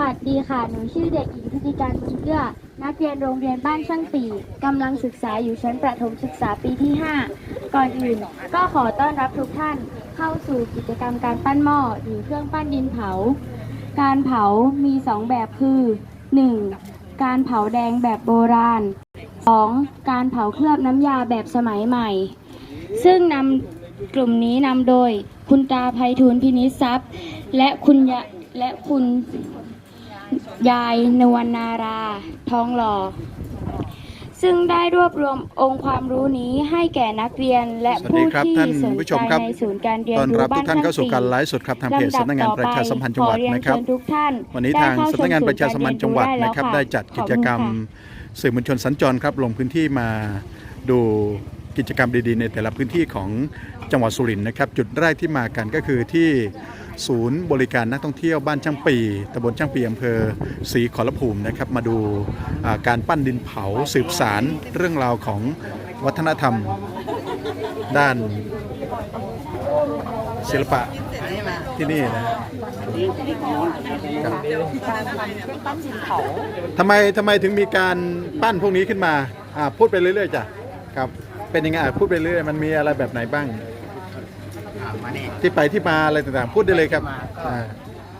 วัสดีค่ะ หนูชื่อเด็กหญิงธิติการบุญเกื้อ นักเรียนโรงเรียนบ้านช่างปีกำลังศึกษาอยู่ชั้นประถมศึกษาปีที่ 5 ก่อนอื่น ก็ขอต้อนรับทุกท่านเข้าสู่กิจกรรมการปั้นหม้อหรือเครื่องปั้นดินเผา การเผามี 2 แบบคือ 1. การเผาแดงแบบโบราณ 2. การเผาเคลือบน้ำยาแบบสมัยใหม่ ซึ่งนำกลุ่มนี้นำโดยคุณตาไพฑูรย์พินิจทรัพย์ และคุณยะและคุณ ยายนวลนาราทองหล่อ ซึ่งได้รวบรวมองค์ความรู้นี้ให้แก่นักเรียนและสวัสดีผู้ครับที่ท่านสนผู้ชใจมครับในศูนย์การเรียนต้อนรู้รับบ้าทุนกท่านช่างเข้าสู่ปีการไลฟ์สดครับทางเพจลำดับสำนักงานต่อประชาสัมพันธ์จังหวัดขอเยนะครับเชิญทุกท่านวันนี้ทางได้เข้สำนักงานประชาสัมพันธ์จังหวัดศูย์กาเยนะครับรู้ได้จัดกิจกรรมขอบคุณค่ะสื่อมวลชนสัญจรครับลงพื้นที่มาดูกิจกรรมดีๆ ในแต่ละพื้นที่ของจังหวัดสุรินทร์นะครับ จุดแรกที่มากันก็คือที่ ศูนย์บริการนักท่องเที่ยวบ้านช่างปีตำบลช่างปีอำเภอศรีขอรภูมินะครับ มาดูการปั้นดินเผาสืบสารเรื่องราวของวัฒนธรรม ด้านศิลปะที่นี่นะทำไมทำไมถึงมีการปั้นพวกนี้ขึ้นมาพูดไปเรื่อยๆจ้ะครับเป็นยังไงอะพูดไปเรื่อยมันมีอะไรแบบไหนบ้าง ที่ไปที่มาอะไรต่างๆ พูดได้เลยครับอ่า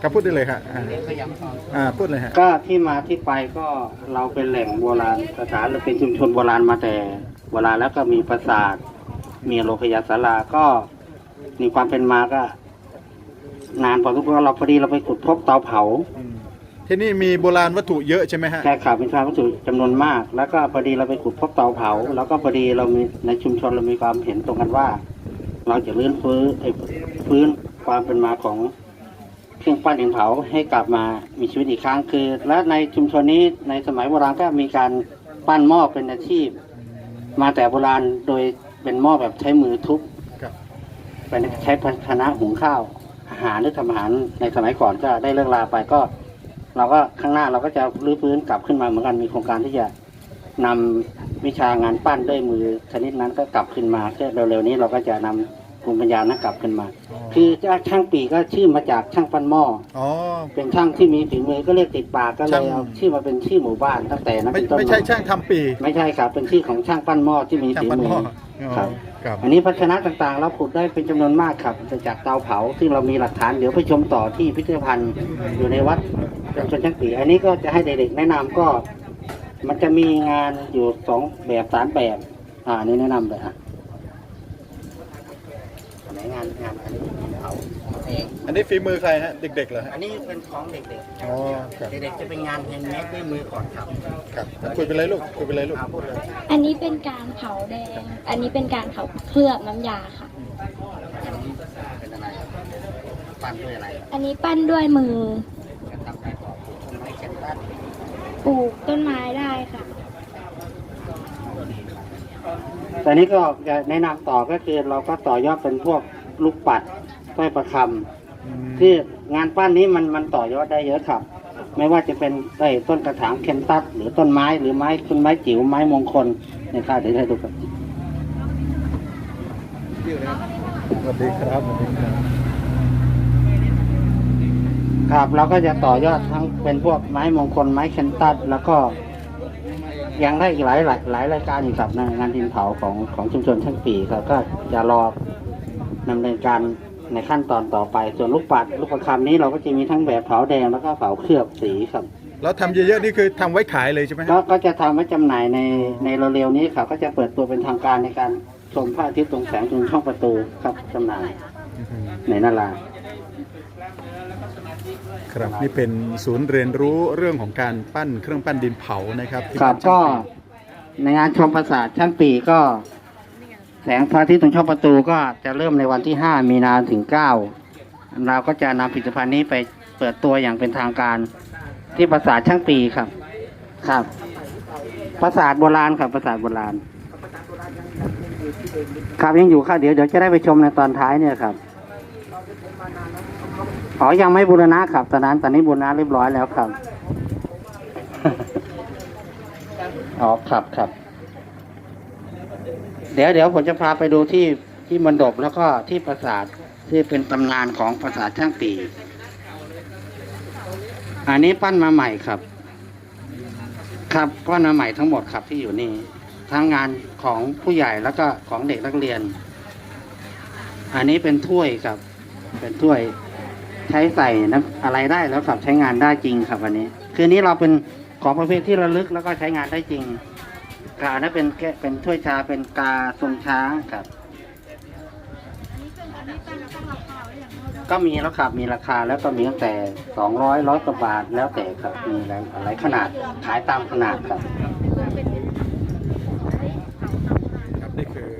ครับพูดได้เลยครับอ่าอ่าพูดเลยฮะก็ที่มาที่ไปก็เราเป็นแหล่งโบราณสถานเราเป็นชุมชนโบราณมาแต่โบราณแล้วก็มีปราสาทมีโรงพยาศาลาก็มีความเป็นมาก็ นานพอสมควรเราพอดีเราไปขุดพบเตาเผาที่นี่มีโบราณวัตถุเยอะใช่ไหมฮะ แค่ข่าวเป็นชาวัตถุจำนวนมาก แล้วก็พอดีเราไปขุดพบเตาเผา แล้วก็พอดีเรามีในชุมชนเรามีความเห็นตรงกันว่า เราจะลื้นฟื้นไอ้ฟื้นความเป็นมาของเครื่องปั้นดินเผาให้กลับมามีชีวิตอีกครั้งคือ และในชุมชนนี้ในสมัยโบราณก็มีการปั้นหม้อเป็นอาชีพ มาแต่โบราณโดยเป็นหม้อแบบใช้มือทุบเป็นใช้ภาชนะหุงข้าว อาหารหรือทำอาหารในสมัยก่อนก็ได้เลิกลาไปก็ เราก็ข้างหน้าเราก็จะรื้อฟื้นกลับขึ้นมาเหมือนกันมีโครงการที่จะนำ วิชางานปั้นด้วยมือชนิดนั้นก็กลับขึ้นมาเพื่อเร็วๆนี้เราก็จะนำภูมิปัญญานั้นกลับขึ้นมา คือช่างปีก็ชื่อมาจากช่างปั้นหม้ออ๋อเป็นช่างที่มีฝีมือก็เรียกติดปากก็เลช่างยเอาชื่อมาเป็นชื่อหมู่บ้านตั้งแต่นั้นไม่เป็นต้นไม่ใช่มาช่างทำปี ไม่ใช่ครับเป็นชื่อของช่างปั้นหม้อที่มีช่างฝีปั้นมืหม้อออ๋อครับครับอันนี้ภาชนะต่างๆ เราขุดได้เป็นจำนวนมากครับจากเตาเผาซึ่งเรามีหลักฐานเดี๋ยวไปชมต่อที่พิพิธภัณฑ์อยู่ในวัดจังชนช่างปี อันนี้ก็จะให้เด็กๆแนะนำก็ มันจะมีงานอยู่สองแบบสามแบบ อ่าอันนี้แนะนำเลยอะอันไหนงานงานอันนี้เผาเองอันนี้ฝีมือใครฮะ เด็กๆเหรอฮะ อันนี้เป็นของเด็กอ๋อครับ ๆเด็กๆจะเป็นงานแฮนด์เมดด้วยมือก่อนครับครับคุยไปเลยลูกคุยไปเลยลูกอ่าพูดเลยอันนี้เป็นการเผาแดง อันนี้เป็นการเผาเคลือบน้ำยาค่ะ อันนี้เป็นอะไรปั้นด้วยอะไรอันนี้ปั้นด้วยมือ จะทำให้ปอกต้นไม้เข็นปั้น ปลูกต้นไม้ได้ค่ะ แต่นี้ก็จะแนะนำต่อก็คือเราก็ต่อยอดเป็นพวกลูกปัดสร้อยประคำ ที่งานปั้นนี้มันมันต่อยอดได้เยอะครับ ไม่ว่าจะเป็นไอ้ต้นกระถางเคนตัสหรือต้นไม้หรือไม้ต้นไม้จิ๋วไม้มงคลเนี่ยค่ะเดี๋ยวให้ดูครับ สวัสดีครับสวัสดีครับ ครับเราก็จะต่อยอดทั้งเป็นพวกไม้มงคลไม้เคนตัสแล้วก็ยังได้อีกหลายหลายหลายรายการอีกครับในงานดินเผาของของชุมชนช่างปีครับก็จะรอดำเนินการในขั้นตอนต่อไป ส่วนลูกปัดลูกประคำนี้เราก็จะมีทั้งแบบเผาแดงแล้วก็เผาเคลือบสีครับแล้วทำเยอะๆนี่คือทำไว้ขายเลยใช่ไหมฮะก็ก็จะทำไว้จำหน่ายในในเร็วๆนี้ครับก็จะเปิดตัวเป็นทางการในการชมพระอาทิตย์ตรงแสงตรงช่องประตูครับจำหน่ายอือฮึในนารา ครับนี่เป็นศูนย์เรียนรู้เรื่องของการปั้นเครื่องปั้นดินเผานะครับที่ครับานก็ช่างปีในงานชมปราสาทช่างปีก็ แสงพระอาทิตย์ตรงช่องประตูก็จะเริ่มในวันที่ 5 มีนาถึง 9 เราก็จะนำผลิตภัณฑ์นี้ไปเปิดตัวอย่างเป็นทางการที่ปราสาทช่างปีครับ ครับปราสาทโบราณครับปราสาทโบราณ ครับยังอยู่ครับเดี๋ยวเดี๋ยวจะได้ไปชมในตอนท้ายเนี่ยครับ อ๋อ ยังไม่บูรณะครับ ตอนนั้น ตอนนี้บูรณะเรียบร้อยแล้วครับ อ๋อ ครับครับ เดี๋ยวเดี๋ยวผมจะพาไปดูที่ที่มณฑปแล้วก็ที่ปราสาทที่เป็นตำนานของปราสาทช่างปีอันนี้ปั้นมาใหม่ครับ ครับปั้นมาใหม่ทั้งหมดครับที่อยู่นี่ ทั้งงานของผู้ใหญ่แล้วก็ของเด็กนักเรียน อันนี้เป็นถ้วยครับ เป็นถ้วย ใช้ใส่น้ำอะไรได้แล้วครับใช้งานได้จริงครับอันนี้ คือนี้เราเป็นของประเภทที่ระลึกแล้วก็ใช้งานได้จริงกานั้นเป็นแกะเป็นถ้วยชาเป็นกาทรงช้างครับ ก็มีแล้วครับมีราคาแล้วก็มีตั้งแต่สองร้อยร้อยกว่าบาทแล้วแต่ครับมีหลายขนาดขายตามขนาดครับนี่คือ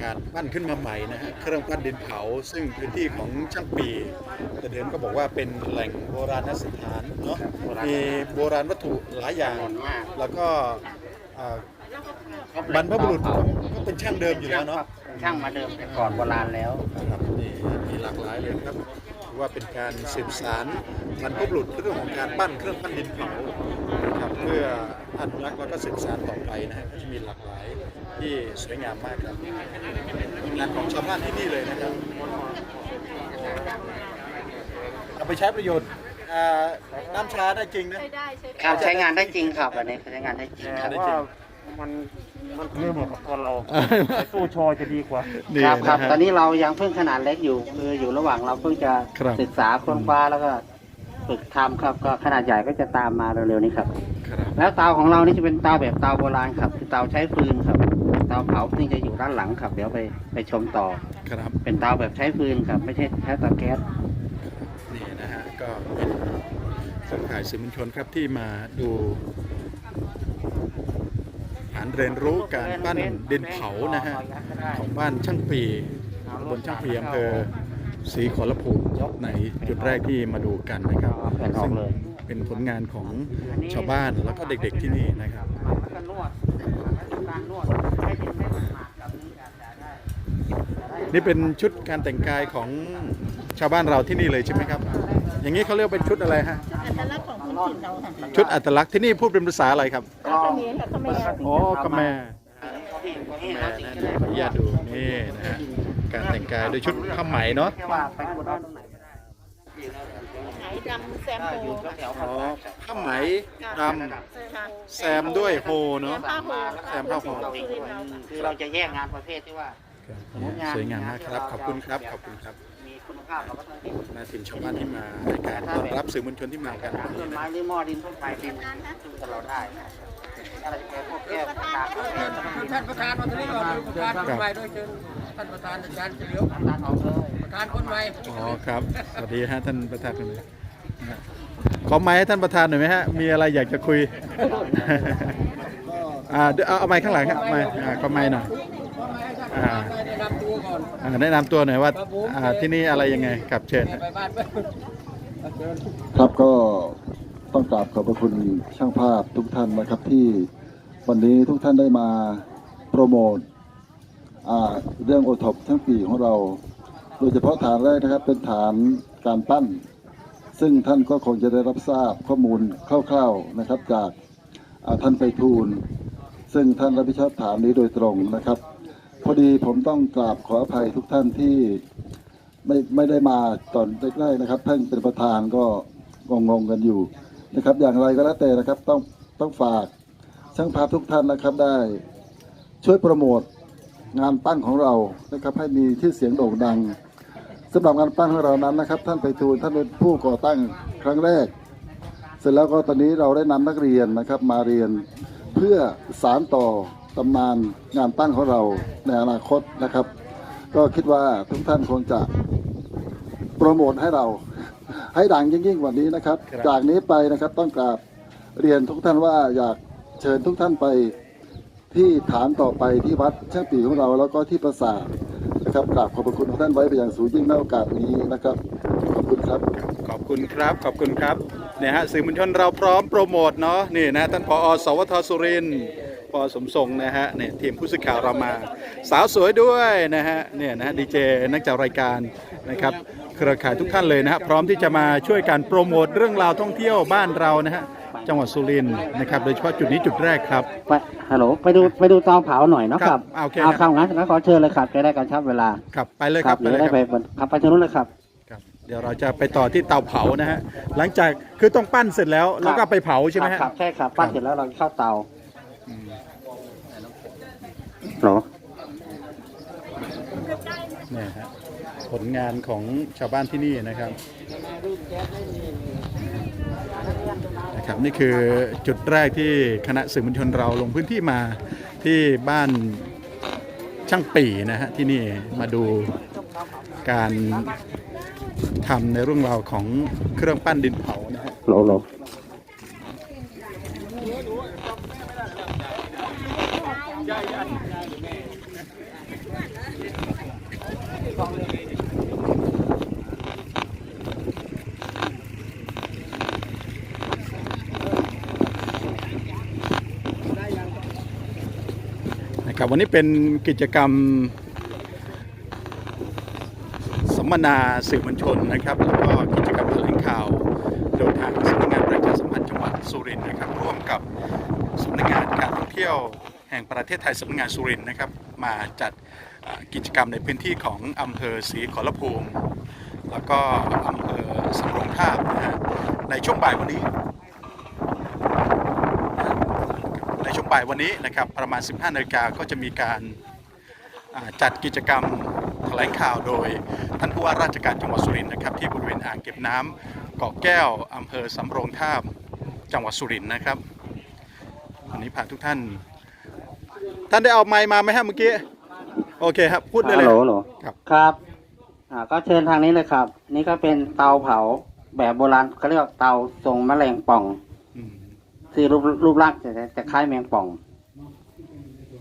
การ ปั้นขึ้นมาใหม่นะฮะเครื่องปั้นดินเผา ซึ่งพื้นที่ของช่างปีแต่เดิมก็บอกว่าเป็นแหล่งโบราณสถานเนาะมีโบราณวัตถุหลายอย่างจำนวนมากแล้วก็อ่าบรรพบุรุษก็เป็นช่างเดิมอยู่แล้วเนาะช่างมาเดิมแต่ก่อนโบราณแล้วนะครับนี่มีหลากหลายเลยครับถือว่าเป็นการสืบสารบรรพบุรุษเรื่องของการปั้นเครื่องปั้นดินเผานะครับ เพื่ออนุรักษ์แล้วก็สืบสารต่อไปนะฮะก็จะมีหลากหลายที่สวยงามมากครับงานของชาวบ้านที่นี่เลยนะครับเอาไปใช้ประโยชน์อ่าน้ำชาได้จริงนะครับใช้งานได้จริงครับอันนี้ใช้งานได้จริงครับได้ว่าจริงมันมันไม่เหมาะกับตัวเราตู้โชว์จะดีกว่านี่ครับครับนะฮะตอนนี้เรายังเพิ่งขนาดเล็กอยู่คืออยู่ระหว่างเราเพิ่งจะครับ ศึกษาค้นคว้าแล้วก็ ฝึกทำครับก็ขนาดใหญ่ก็จะตามมาเร็วๆนี้ครับ ครับแล้วเตาของเรานี่จะเป็นเตาแบบเตาโบราณครับ คือเตาใช้ฟืนครับ เตาเผาซึ่งจะอยู่ด้านหลังครับ เดี๋ยวไปไปชมต่อ ครับเป็นเตาแบบใช้ฟืนครับ ไม่ใช่ใช้เตาแก๊ส นี่นะฮะก็เป็นเครือข่ายสื่อมวลชนครับที่มาดูฐานเรียนรู้การปั้นดินเผานะฮะของบ้านช่างปีตำบลช่างปีอำเภอศรีขอรภูมิในจุดแรกที่มาดูกันนะครับแผ่นออกเลย เป็นผลงานของชาวบ้านแล้วก็เด็กๆที่นี่นะครับแล้วก็นวดการนวดให้ดินไม่มันหมาดกับนี้จะได้นี่เป็นชุดการแต่งกายของชาวบ้านเราที่นี่เลยใช่ไหมครับ อย่างนี้เขาเรียกเป็นชุดอะไรฮะ อัตลักษณ์ของพื้นถิ่นเราค่ะชุดอัตลักษณ์ที่นี่พูดเป็นภาษาอะไรครับกลองเขมรค่ะเขมรอ๋อคแมร์ที่ที่แม่เรานะจริงเดี๋ยวขออนุญาตดูนี่นะฮะการแต่งกายโดยชุดผ้าไหมเนาะแค่ว่าไปก ดได้ตรงไหนก็ได้ไหนดำแซมก็โฮอยู่แถวๆอ๋อข้างผ้าไหมดค่ะำแซมด้วยโฮเนาะผ้าโฮแซมผ้าโฮของสุรินทร์เราค่ะ คือเราจะแยกงานประเภทที่ว่าสวยงามมากครับ ขอบคุณครับ ขอบคุณครับมีคุณภาพเราก็ต้องเห็นนาทีมชาวบ้านที่มาในการต้อนรับสื่อมวลชนที่มากันน้ำต้นไม้หรือหม้อดินต้นไม้ดินซึ่งเราได้อะไรจะเป็นพวกแก้วตาท่านประธานมาตรงนี้ก่อนประธานคนใหม่ด้วยเชิญท่านประธานอาจารย์เฉลียว ตาออกเลย ประธานคนใหม่ อ๋อครับ สวัสดีฮะท่านประธานคนนี้นะฮะ ขอไม้ให้ท่านประธานหน่อยไหมฮะ มีอะไรอยากจะคุย อ่าเดี๋ยวเอาเอาไม้ข้างหลังครับไม้อ่าขอไม้หน่อย อ่า ได้นำตัวก่อน อ่าแนะนำตัวหน่อยว่าอ่าที่นี่อะไรยังไงครับเชิญ ไปบ้านไปเชิญครับก็ต้องกราบขอบพระคุณช่างภาพทุกท่านนะครับที่วันนี้ทุกท่านได้มาโปรโมทอ่าเรื่องโอท็อปทั้งปีของเรา โดยเฉพาะฐานแรกนะครับเป็นฐานการปั้น ซึ่งท่านก็คงจะได้รับทราบข้อมูลคร่าวๆนะครับ จากท่านไปทูล ซึ่งท่านรับผิดชอบฐานนี้โดยตรงนะครับ พอดีผมต้องกราบขออภัยทุกท่านที่ไม่ไม่ได้มาตอนแรกๆนะครับ ท่านเป็นประธานก็งงๆกันอยู่นะครับ อย่างไรก็แล้วแต่นะครับต้องต้องฝากช่างภาพทุกท่านนะครับได้ช่วยโปรโมทงานปั้นของเรานะครับให้มีชื่อเสียงโด่งดัง สำหรับงานปั้นของเรานั้นนะครับ ท่านไปทูลท่านเป็นผู้ก่อตั้งครั้งแรก เสร็จแล้วก็ตอนนี้เราได้นำนักเรียนนะครับมาเรียนเพื่อสารต่อตำนานงานปั้นของเราในอนาคตนะครับ ก็คิดว่าทุกท่านคงจะโปรโมทให้เราให้ดังยิ่งๆกว่านี้นะครับครับจากนี้ไปนะครับต้องกราบเรียนทุกท่านว่าอยากเชิญทุกท่านไปที่ฐานต่อไปที่วัดช่างปีของเราแล้วก็ที่ปราสาท นะครับกราบขอบพระคุณทุกท่านไว้เป็นอย่างสูงยิ่งในโอกาสนี้นะครับ ขอบคุณครับ ขอบคุณครับขอบคุณครับเนี่ยฮะสื่อมวลชนเราพร้อมโปรโมทเนาะนี่นะท่านผอสวทสุรินทร์พอสมทรงนะฮะเนี่ยทีมผู้สื่อข่าวเรามา สาวสวยด้วยนะฮะเนี่ยนะดีเจนักจัดรายการนะครับเครือข่ายทุกท่านเลยนะฮะพร้อมที่จะมาช่วยการโปรโมทเรื่องราวท่องเที่ยวบ้านเรานะฮะ จังหวัดสุรินทร์นะครับ โดยเฉพาะจุดนี้จุดแรกครับ ไปฮัลโหลไปดูไปดูเตาเผาหน่อยเนาะคครัรับบอ่าโอเค เอาครับคำงั้นงั้นขอเชิญเลยครับจะได้กระชับเวลาครับไปเลยครับเดี๋ยวไปเลยได้ครับ ไปครับไปทางนู้นเลยครับ ครับเดี๋ยวเราจะไปต่อที่เตาเผานะฮะหลังจากคือต้องปั้นเสร็จแล้วแล้วก็ไปเผาใช่ไหมฮะ ครับใช่ครับปั้นเสร็จแล้วเราเข้าเตาอืม เหรอเนี่ยฮะผลงานของชาวบ้านที่นี่นะครับ นะครับนี่คือจุดแรกที่คณะสื่อมวลชนเราลงพื้นที่มาที่บ้านช่างปีนะฮะที่นี่มาดูการทำในเรื่องราวของเครื่องปั้นดินเผานะฮะเราเรา วันนี้เป็นกิจกรรมสัมมนาสื่อมวลชนนะครับ แล้วก็กิจกรรมแถลงข่าว โดยทางสำนักงานประชาสัมพันธ์จังหวัดสุรินทร์นะครับ ร่วมกับสำนักงานการท่องเที่ยวแห่งประเทศไทยสำนักงานสุรินทร์นะครับ มาจัดกิจกรรมในพื้นที่ของอำเภอศรีขอรภูมิ แล้วก็อำเภอสำโรงทาบนะฮะในช่วงบ่ายวันนี้ ในช่วง บ่ายวันนี้นะครับประมาณ 15นาฬิกาก็จะมีการอ่าจัดกิจกรรมแถลงข่าวโดยท่านผู้ว่าราชการจังหวัดสุรินทร์นะครับที่บริเวณอ่างเก็บน้ำเกาะแก้วอำเภอสำโรงทาบจังหวัดสุรินทร์นะครับวันนี้พาทุกท่าน ท่านได้เอาไมค์มาไหมฮะเมื่อกี้โอเคครับพูดได้เลยฮัลโหลฮัลโหลครับครับอ่าก็เชิญทางนี้เลยครับ นี่ก็เป็นเตาเผาแบบโบราณเขาเรียกว่าเตาทรงแมลงป่อง คือรูปรูปร่างจะจะคล้ายแมงป่อง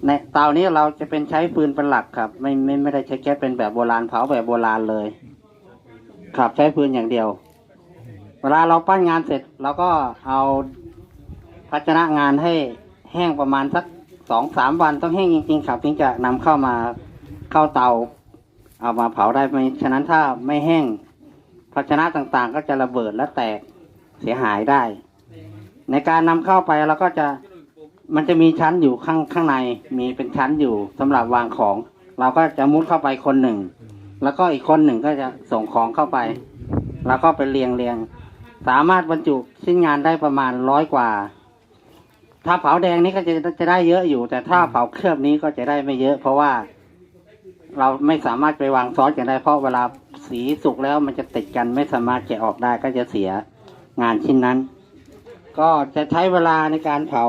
ในเตานี้เราจะเป็นใช้ฟืนเป็นหลักครับ ไม่ไม่ไม่ได้ใช้แก๊สเป็นแบบโบราณเผาแบบโบราณเลย ครับใช้ฟืนอย่างเดียว เวลาเราปั้นงานเสร็จเราก็เอาภาชนะงานให้แห้งประมาณสักสองสามวันต้องแห้งจริงๆครับถึงจะนำเข้ามาเข้าเตา เอามาเผาได้ไหมฉะนั้นถ้าไม่แห้งภาชนะต่างๆ ก็จะระเบิดและแตกเสียหายได้ ในการนำเข้าไปเราก็จะมันจะมีชั้นอยู่ข้างข้างในมีเป็นชั้นอยู่สำหรับวางของ เราก็จะมุดเข้าไปคนหนึ่ง แล้วก็อีกคนหนึ่งก็จะส่งของเข้าไป แล้วก็ไปเรียงเรียงสามารถบรรจุชิ้นงานได้ประมาณร้อยกว่า ถ้าเผาแดงนี่ก็จะจะได้เยอะอยู่ แต่ถ้าเผาเคลือบนี้ก็จะได้ไม่เยอะ เพราะว่าเราไม่สามารถไปวางซ้อนกันได้เพราะเวลาสีสุกแล้วมันจะติดกันไม่สามารถแกะออกได้ก็จะเสียงานชิ้นนั้น ก็จะใช้เวลาในการเผา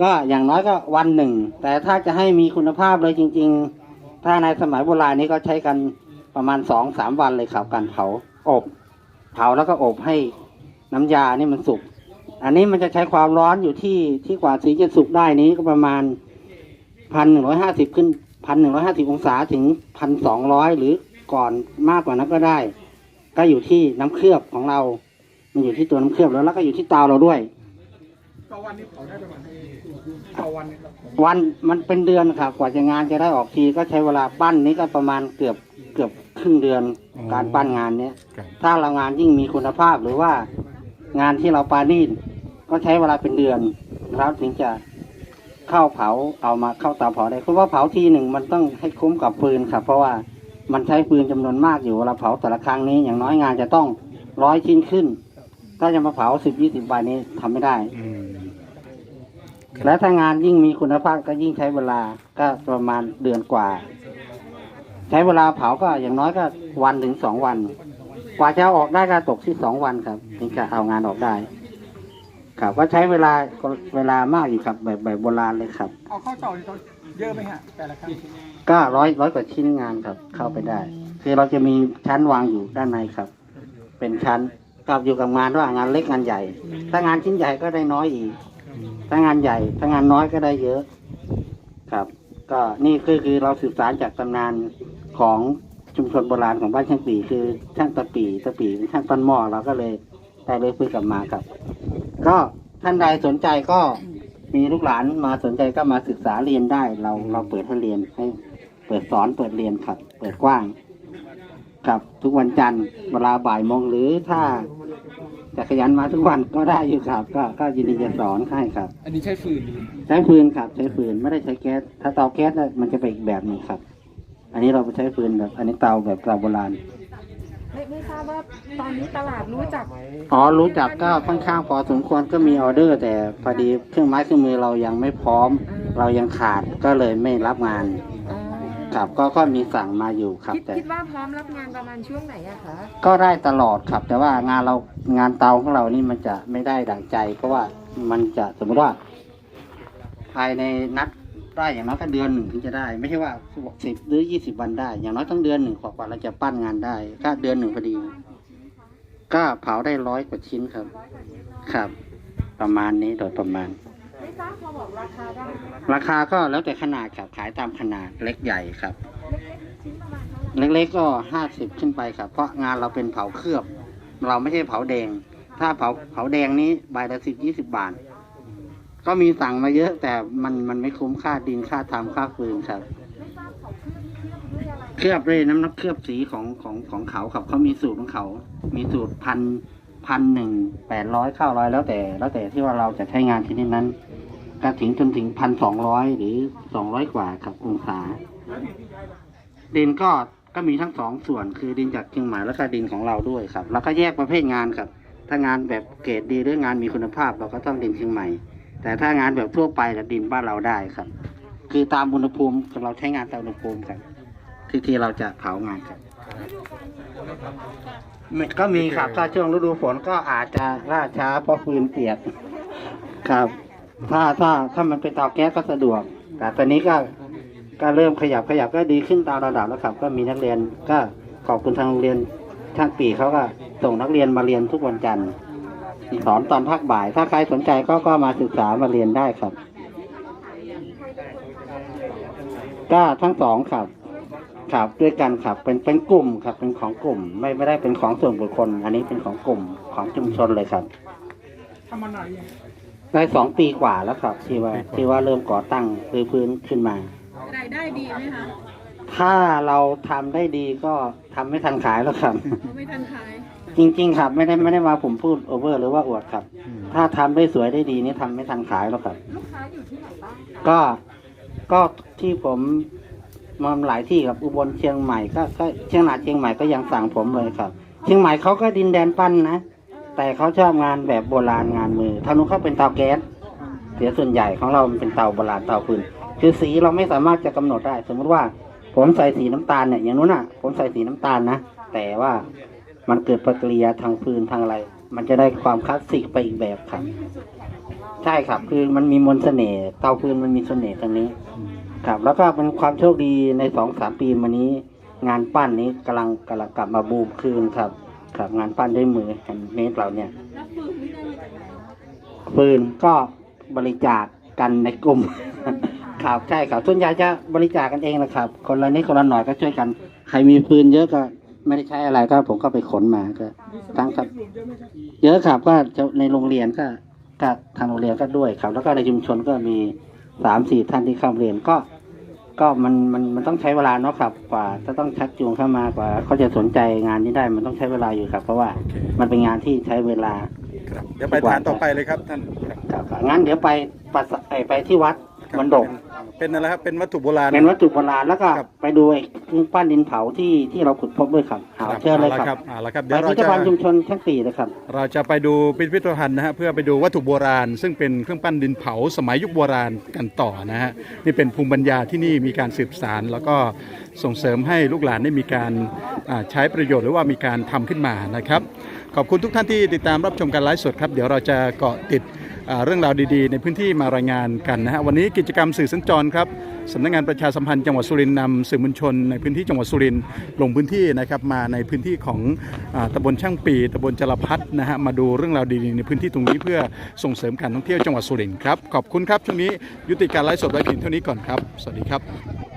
ก็อย่างน้อยก็วันหนึ่ง แต่ถ้าจะให้มีคุณภาพเลยจริง ๆ ถ้าในสมัยโบราณนี้ก็ใช้กันประมาณสองสามวันเลยครับการเผาอบ เผาแล้วก็อบให้น้ำยานี่มันสุก อันนี้มันจะใช้ความร้อนอยู่ที่ที่กว่าสีจะสุกได้นี้ก็ประมาณพันหนึ่งร้อยห้าสิบขึ้นพันหนึ่งร้อยห้าสิบองศาถึงพันสองร้อยหรือก่อนมากกว่านั้นก็ได้ ก็อยู่ที่น้ำเคลือบของเรา มันอยู่ที่ตัวน้ำเคลือบแล้วแล้วก็อยู่ที่เตาเราด้วยต่อวันนี้เผาได้ประมาณต่อวันนี้ครับวันมันเป็นเดือนครับกว่าจะงานจะได้ออกทีก็ใช้เวลาปั้นนี้ก็ประมาณเกือบเกือบครึ่งเดือนอ๋อการปั้นงานเนี้ยครับถ้าเรางานยิ่งมีคุณภาพหรือว่างานที่เราปานีตก็ใช้เวลาเป็นเดือนแล้วถึงจะเข้าเผาเอามาเข้าเตาเผาได้เพราะว่าเผาทีหนึ่งมันต้องให้คุ้มกับฟืนครับเพราะว่ามันใช้ฟืนจำนวนมากอยู่เวลาเผาแต่ละครั้งนี้อย่างน้อยงานจะต้องร้อยชิ้นขึ้น ถ้าจะมาเผาสิบยี่สิบใบนี้ทำไม่ได้ อืมและถ้างานยิ่งมีคุณภาพก็ยิ่งใช้เวลาก็ประมาณเดือนกว่า ใช้เวลาเผาก็อย่างน้อยก็วันถึงสองวัน กว่าจะเอาออกได้ก็ตกที่สองวันครับถึงจะเอางานออกได้ ครับก็ใช้เวลาเวลามากอยู่ครับ แบบแบบโบราณเลยครับ เอาเข้าเตานี่ต้องเยอะไหมฮะแต่ละครั้งก็ร้อยร้อยกว่าชิ้นงานครับ เข้าไปได้ คือเราจะมีชั้นวางอยู่ด้านในครับ เป็นชั้น กับอยู่กับงานว่างานเล็กงานใหญ่ ถ้างานชิ้นใหญ่ก็ได้น้อยอีก ถ้างานใหญ่ ถ้างานน้อยก็ได้เยอะ ครับ ก็นี่คือคือเราสืบสารจากตำนานของชุมชนโบราณของบ้านช่างปีคือช่างตะปีตะปีเป็นช่างปั้นหม้อเราก็เลยได้เลยพื้นกลับมาครับ ก็ท่านใดสนใจก็มีลูกหลานมาสนใจก็มาศึกษาเรียนได้ เราเราเปิดให้เรียนให้ เปิดสอนเปิดเรียนครับ เปิดกว้าง ครับทุกวันจันทร์เวลาบ่ายโมงหรือถ้าจะขยันมาทุกวันก็ได้อยู่ครับ ก็ก็ยินดีจะสอนให้ครับ อันนี้ใช้ฟืนใช้ฟืนครับ ใช้ฟืนไม่ได้ใช้แก๊สถ้าเตาแก๊สน่ะมันจะเป็นอีกแบบหนึ่งครับ อันนี้เราใช้ฟืนแบบ อันนี้เตาแบบเตาโบราณไม่ไม่ไม่ทราบว่าตอนนี้ตลาดรู้จักอ๋อรู้จักก็ค่อนข้างพอสมควรก็มีออเดอร์ แต่พอดีเครื่องไม้เครื่องมือเรายังไม่พร้อม เรายังขาดก็เลยไม่รับงานอ๋อ ครับก็ก็มีสั่งมาอยู่ครับคิดแต่ คิดว่าพร้อมรับงานประมาณช่วงไหนอะคะก็ได้ตลอดครับ แต่ว่างานเรางานเตาของเรานี่มันจะไม่ได้ดั่งใจ เพราะว่ามันจะสมมติว่า ภายในนัดได้อย่างน้อยก็เดือนหนึ่งถึงจะได้ ไม่ใช่ว่าสิบหรือยี่สิบวันได้ อย่างน้อยต้องเดือนหนึ่งกว่าๆเราจะปั้นงานได้ก็เดือนหนึ่งพอดี ก็เผาได้ร้อยกว่าชิ้นครับ ครับ ประมาณนี้โดยประมาณ ไม่ทราบพอบอกราคาได้ไหมราคาก็แล้วแต่ขนาดครับขายตามขนาดเล็กใหญ่ครับชิ้นประมาณเท่าไหร่เล็กๆก็ห้าสิบขึ้นไปครับ เพราะงานเราเป็นเผาเคลือบ เราไม่ใช่เผาแดง ถ้าเผาเผาแดงนี้ใบละสิบยี่สิบบาท ก็มีสั่งมาเยอะ แต่มันมันไม่คุ้มค่าดินค่าทำค่าฟืนครับ ไม่ทราบของเครื่องที่เครื่องด้วยอะไรเคลือบด้วยน้ำน้ำเคลือบสีของของของเขาครับเขามีสูตรของเขา มีสูตรพันพันหนึ่งแปดร้อยเก้าร้อยแล้วแต่ แล้วแต่ที่ว่าเราจะใช้งานที่นี่นั้น ก็ถึงจนถึงพันสองร้อยหรือสองร้อยกว่าครับองศา ดินก็ก็มีทั้งสองส่วนคือดินจากเชียงใหม่แล้วก็ดินของเราด้วยครับ แล้วก็แยกประเภทงานครับ ถ้างานแบบเกรดดีหรืองานมีคุณภาพเราก็ต้องดินเชียงใหม่ แต่ถ้างานแบบทั่วไปจะดินบ้านเราได้ครับ คือตามอุณหภูมิเราใช้งานตามอุณหภูมิครับที่ที่เราจะเผางานครับก็มีครับถ้าช่วงฤดูฝนก็อาจจะล่าช้าเพราะฟืนเปียกครับ ถ้าถ้าถ้ามันเป็นเตาแก๊สก็สะดวก แต่ตอนนี้ก็ก็เริ่มขยับขยับก็ดีขึ้นตามระดับแล้วครับ ก็มีนักเรียนก็ขอบคุณทางโรงเรียนช่างปีเขาก็ส่งนักเรียนมาเรียนทุกวันจันทร์สอนตอนภาคบ่าย ถ้าใครสนใจก็ก็มาศึกษามาเรียนได้ครับ ก็ทั้งสองครับครับด้วยกันครับเป็นเป็นกลุ่มครับ เป็นของกลุ่ม ไม่ไม่ได้เป็นของส่วนบุคคล อันนี้เป็นของกลุ่มของชุมชนเลยครับทำมานาน ได้สองปีกว่าแล้วครับ ที่ว่าที่ว่าเริ่มก่อตั้งพื้นพื้นขึ้นมา รายได้ดีไหมคะถ้าเราทำได้ดีก็ทำไม่ทันขายแล้วครับ เขาไม่ทันขายจริง ๆ ครับ ไม่ได้ไม่ได้มาผมพูดโอเวอร์หรือว่าอวดครับ ถ้าทำได้สวยได้ดีนี่ทำไม่ทันขายแล้วครับ ลูกค้าอยู่ที่ไหนบ้างคะก็ก็ที่ผมมาหลายที่ครับอุบลเชียงใหม่ก็ก็เชียงรายเชียงใหม่ก็ยังสั่งผมเลยครับ เชียงใหม่เขาก็ดินแดนปั้นนะ แต่เขาชอบงานแบบโบราณงานมือทางนู้นเขาเป็นเตาแก๊สเสียส่วนใหญ่ของเรามันเป็นเตาโบราณเตาฟืนคือสีเราไม่สามารถจะกำหนดได้ สมมติว่า ผมใส่สีน้ำตาลเนี่ยอย่างนู้นอะ ผมใส่สีน้ำตาลนะแต่ว่ามันเกิดปฏิกิริยาทางฟืนทางอะไร มันจะได้ความคลาสสิกไปอีกแบบครับ ใช่ครับ คือมันมีมนต์เสน่ห์เตาฟืนมันมีเสน่ห์ตรงนี้ ครับ แล้วก็เป็นความโชคดีในสองสามปีมานี้ งานปั้นนี้กำลังกำลังกลับมาบูมคืนครับ ครับงานปั้นด้วยมือแฮนด์เมดเราเนี่ยแล้วฟืนนี่ได้มาจากไหนฟืนก็บริจาคกันในกลุ่ม ครับใช่ครับส่วนใหญ่จะบริจาคกันเองนะครับ คนละนิดคนละหน่อยก็ช่วยกัน ใครมีฟืนเยอะก็ไม่ได้ใช้อะไรก็ผมก็ไปขนมาก็ทั้งครับ เยอะครับก็จะในโรงเรียนก็ก็ทางโรงเรียนก็ด้วยครับ แล้วก็ในชุมชนก็มีสามสี่ท่านที่เข้าเรียนก็ ก็มันมันมันต้องใช้เวลาเนาะครับกว่าจะต้องชักจูงเข้ามากว่าเขาจะสนใจงานนี้ได้มันต้องใช้เวลาอยู่ครับ เพราะว่ามันเป็นงานที่ใช้เวลา ครับเดี๋ยวไปฐานต่อไปเลยครับท่านครับครับครับงั้นเดี๋ยวไปปัสสไอไปที่วัด มันดกเป็นอะไรครับ เป็นวัตถุโบราณ เป็นวัตถุโบราณแล้วก็ครับ ไปดูไอ้เครื่องปั้นดินเผาที่ที่เราขุดพบด้วยครับเอาเชิญเลยอาคครัรับบเอาละครับไปเดี๋ยวเราพิพิธจะภัณฑ์ชุมชนชั้นสี่นะครับ เราจะไปดูพิพิธภัณฑ์นะฮะเพื่อไปดูวัตถุโบราณ ซึ่งเป็นเครื่องปั้นดินเผาสมัยยุคโบราณกันต่อนะฮะนี่เป็นภูมิปัญญาที่นี่มีการสืบสาร แล้วก็ส่งเสริมให้ลูกหลานได้มีการอ่าใช้ประโยชน์หรือว่ามีการทำขึ้นมานะครับ ขอบคุณทุกท่านที่ติดตามรับชมการไลฟ์สดครับ เดี๋ยวเราจะเกาะติดอ่า เรื่องราวดีๆ ในพื้นที่มารายงานกันนะฮะวันนี้กิจกรรมสื่อสัญจรครับสำนักงานประชาสัมพันธ์จังหวัดสุรินทร์นำสื่อมวลชน ในพื้นที่จังหวัดสุรินทร์ลงพื้นที่นะครับมาในพื้นที่ของอตำบลช่างปีตำบลจรพัฒนะฮะมาดูเรื่องราวดีๆในพื้นที่ตรงนี้เพื่อส่งเสริมการท่องเที่ยวจังหวัดสุรินทร์ครับขอบคุณครับช่วงนี้ยุติการไลฟ์สดไว้เพียงเท่านี้ก่อนครับ สวัสดีครับ